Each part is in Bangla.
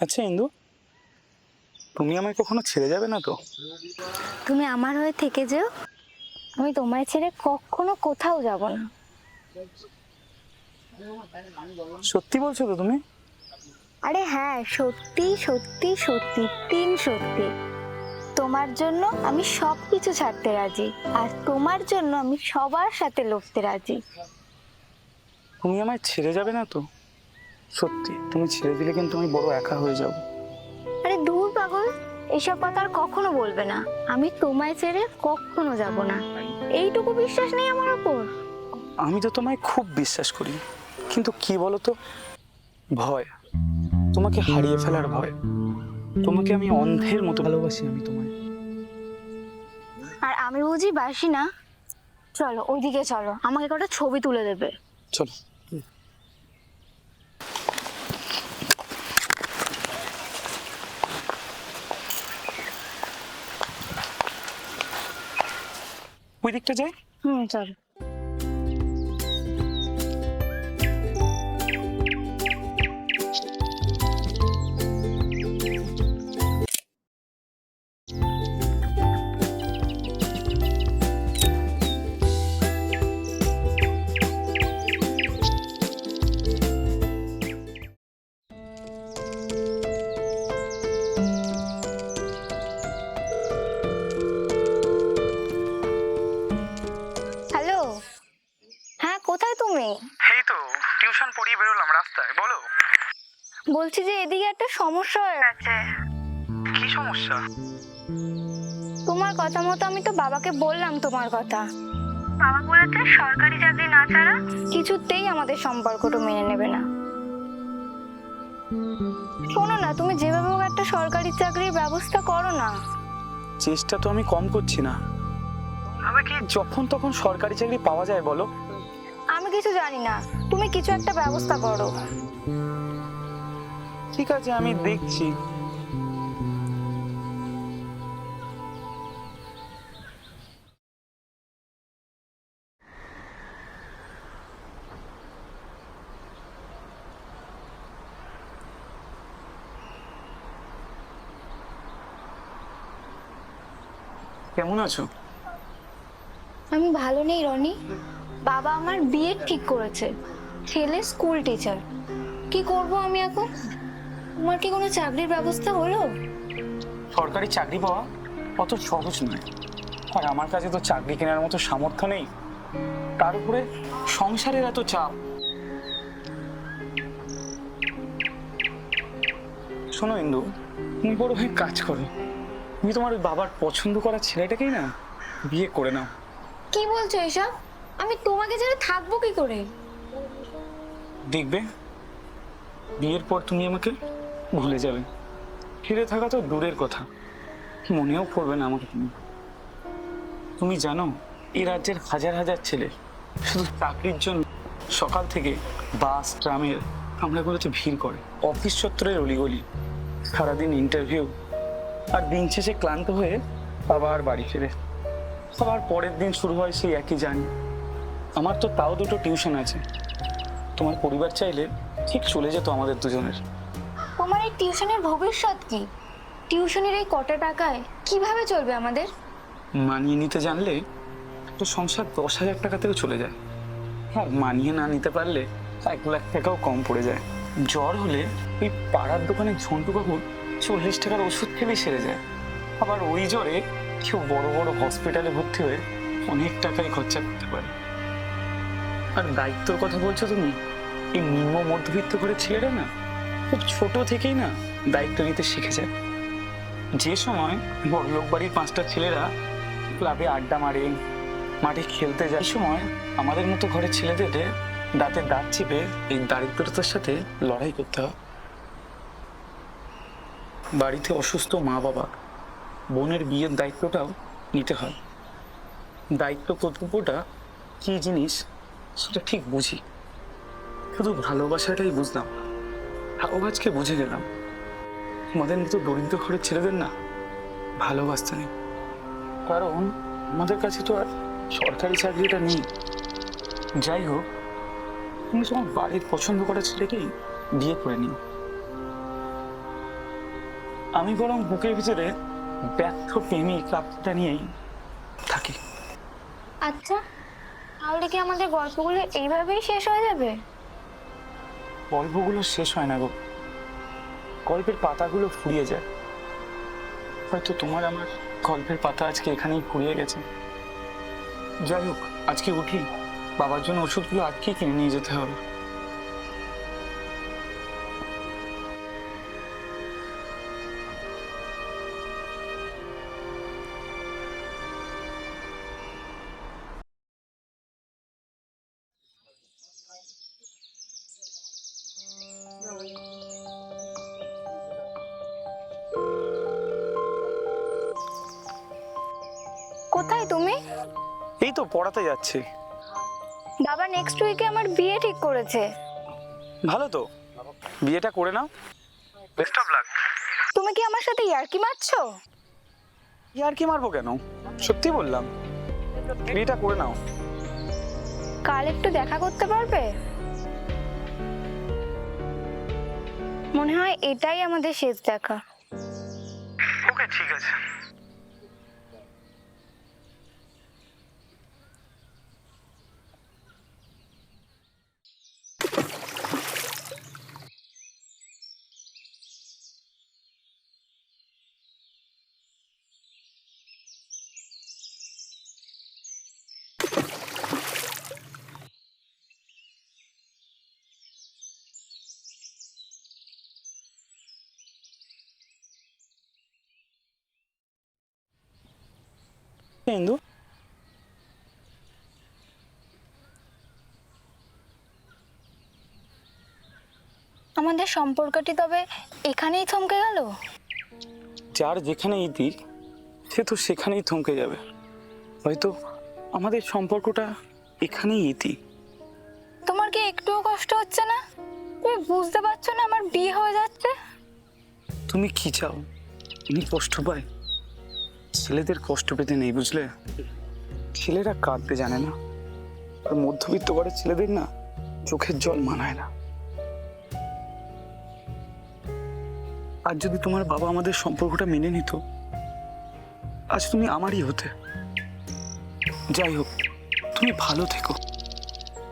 আচ্ছা ইন্দু তুমি আমায় কখনো ছেড়ে যাবে না তো? তুমি আমার হয়ে থেকে যেও। আমি তোমায় ছেড়ে কখনো কোথাও যাব না। সত্যি বলছো তো তুমি? আরে হ্যাঁ সত্যি সত্যি সত্যি তিন সত্যি। তোমার জন্য আমি সব কিছু ছাড়তে রাজি আর তোমার জন্য আমি সবার সাথে লড়তে রাজি। তুমি আমায় ছেড়ে যাবে না তো? সত্যি তুমি ছেড়ে দিলে কিন্তু আমি বড় একা হয়ে যাব। আরে দূর পাগল এসব কথা আর কখনো বলবে না। আমি তোমায় ছেড়ে কখনো যাব না। এইটুকু বিশ্বাস নেই আমার ওপর। আমি তো তোমায় খুব বিশ্বাস করি। কিন্তু কি বলো তো ভয়। তোমাকে হারিয়ে ফেলার ভয়। তোমাকে আমি অন্ধের মতো ভালোবাসি আমি তোমায়। আর আমি বুঝি বাসি না চলো ওইদিকে চলো। আমাকে কটা ছবি তুলে দেবে। চলো। ওই দিকটা যাই হুম চলো সমস্যা হয়ে গেছে। কি সমস্যা? তোমার কথা মতো আমি তো বাবাকে বললাম তোমার কথা। বাবা বলেছে সরকারি চাকরি না ছাড়া কিছুতেই আমাদের সম্পর্কটা মেনে নেবে না। শোনো না তুমি যেভাবে হোক একটা সরকারি চাকরির ব্যবস্থা করো না। চেষ্টা তো আমি কম করছি না। তবে কি যখন তখন সরকারি চাকরি পাওয়া যায় বলো? আমি কিছু জানি না। তুমি কিছু একটা ব্যবস্থা করো। ঠিক আছে, আমি দেখছি। কেমন আছো? আমি ভালো নেই, রনি। বাবা আমার বিয়ে ঠিক করেছে। ছেলে স্কুল টিচার। কি করব আমি এখন? তোমার কি কোনো চাকরির ব্যবস্থা হলো? সরকারি চাকরি পাওয়া অত সহজ নয়। আর আমার কাছে তো চাকরি কেনার মতো সামর্থ্য নেই। তার উপরে সংসারের এত চাপ। শোনো ইন্দু তুমি বড় ভাই কাজ করো। তুমি তোমার ওই বাবার পছন্দ করা ছেলেটাকেই না বিয়ে করে নাও। কি বলছো এসব? আমি তোমাকে ছেড়ে থাকব কি করে? দেখবে? বিয়ের পর তুমি আমাকে ভুলে যাবে। ফিরে থাকা তো দূরের কথা। মনেও পড়বে না আমাকে তুমি। তুমি জানো, এই রাজ্যের হাজার হাজার ছেলে, শুধু চাকরির জন্য সকাল থেকে বাস, ট্রামের কামরাগুলোতে ভিড় করে। অফিস চত্বরের অলিগলি, সারাদিন ইন্টারভিউ আর দিন শেষে ক্লান্ত হয়ে আবার বাড়ি ফেরে। আবার পরের দিন শুরু হয় সেই একই জার্নি। আমার তো তাও দুটো টিউশন আছে। তোমার পরিবার চাইলে ঠিক চলে যেত আমাদের দুজনের। তোমার এই টিউশনের ভবিষ্যৎ কি? টিউশনের এই কটা টাকায় কীভাবে চলবে আমাদের? মানিয়ে নিতে জানলে তো সংসার দশ হাজার টাকা থেকে চলে যায়। আর মানিয়ে না নিতে পারলে এক লাখ টাকাও কম পড়ে যায়। জ্বর হলে ওই পাড়ার দোকানে ঝন্টু কাকুর চল্লিশ টাকার ওষুধ খেলেই সেরে যায়। আবার ওই জ্বরে কেউ বড় বড় হসপিটালে ভর্তি হয়ে অনেক টাকাই খরচা করতে পারে। আর দায়িত্বর কথা বলছো তুমি? এই নিম্ন মধ্যবিত্ত করে ছেলেরা না খুব ছোট থেকেই না দায়িত্ব নিতে শিখে যায় যে সময় বড়লোক বাড়ির পাঁচটা ছেলেরা ক্লাবে আড্ডা মারে, মাঠে খেলতে যায় সময় আমাদের মতো ঘরের ছেলেদের দাঁতে দাঁত চিপে এই দারিদ্রতার সাথে লড়াই করতে হয়। বাড়িতে অসুস্থ মা বাবা, বোনের বিয়ের দায়িত্বটাও নিতে হয়। দায়িত্ব কর্তব্যটা কী জিনিস, সেটা ঠিক বুঝি। শুধু ভালোবাসাটাই বুঝলাম তাও আজকে বুঝে গেলাম। আমাদের মতো দরিদ্র ঘরের ছেলেদের না ভালোবাসতে নেই। কারণ আমাদের কাছে তো আর সরকারি চাকরিটা নেই। যাই হোক তুমি তোমার বাড়ির পছন্দ করা ছেলেকেই বিয়ে করে নিও আমি বরং বুকের ভিতরে ব্যর্থ প্রেমিক আত্মাটা নিয়েই থাকি। আচ্ছা তাহলে কি আমাদের গল্পগুলো এইভাবেই শেষ হয়ে যাবে? গল্পগুলো শেষ হয় না গো। গল্পের পাতাগুলো ফুরিয়ে যায়। হয়তো তোমার আমার গল্পের পাতা আজকে এখানেই ফুরিয়ে গেছে। যাই হোক, আজকে উঠি। বাবার জন্য ওষুধগুলো আজকেই কিনে নিয়ে যেতে হবে। কোথায় তুমি? এই তো পড়াতে যাচ্ছি। বাবা নেক্সট উইকে আমার বিয়ে ঠিক করেছে। ভালো তো। বিয়েটা করে নাও। বেস্ট অফ লাক তুমি কি আমার সাথে ইয়ার্কি মারছো? আর কি মারবো কেন? সত্যি বললাম। বিয়েটা করে নাও। কাল একটু দেখা করতে পারবে? মনে হয় এটাই আমাদের শেষ দেখা। ওকে ঠিক আছে। ইন্দু আমাদের সম্পর্কটি তবে এখানেই থমকে গেল? যার যেখানে ইতি সে তো সেখানেই থমকে যাবে। হয়তো আমাদের সম্পর্কটা এখানেই ইতি। তোমার কি একটুও কষ্ট হচ্ছে না? তুমি বুঝতে পারছ না আমার বিয়ে হয়ে যাচ্ছে? তুমি কি চাও? উনি কষ্ট পায়? ছেলেদের কষ্ট পেতে নেই, বুঝলে? ছেলেরা কাঁদতে জানে না। আর মধ্যবিত্ত ঘরের ছেলেদের না চোখের জল মানায় না। আর যদি তোমার বাবা আমাদের সম্পর্কটা মেনে নিত, আজ তুমি আমারই হতে। যাই হোক, তুমি ভালো থেকো।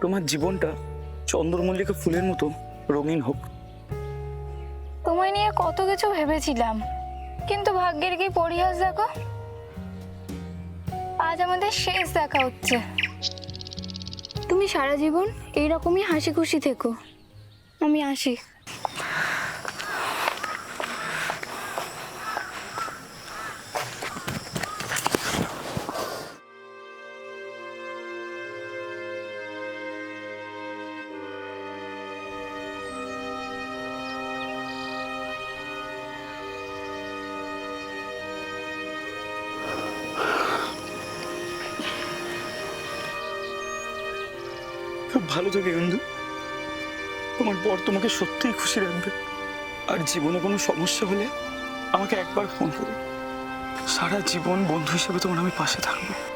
তোমার জীবনটা চন্দ্রমল্লিকা ফুলের মতো রঙিন হোক। তোমায় নিয়ে কত কিছু ভেবেছিলাম, কিন্তু ভাগ্যের কি পরিহাস দেখো? আজ আমাদের শেষ দেখা হচ্ছে। তুমি সারা জীবন এইরকমই হাসি খুশি থেকো। আমি আসি। খুব ভালো থাকে বন্ধু। তোমার বর তোমাকে সত্যিই খুশি রাখবে। আর জীবনে কোনো সমস্যা হলে আমাকে একবার ফোন করো। সারা জীবন বন্ধু হিসেবে তোমার আমি পাশে থাকব।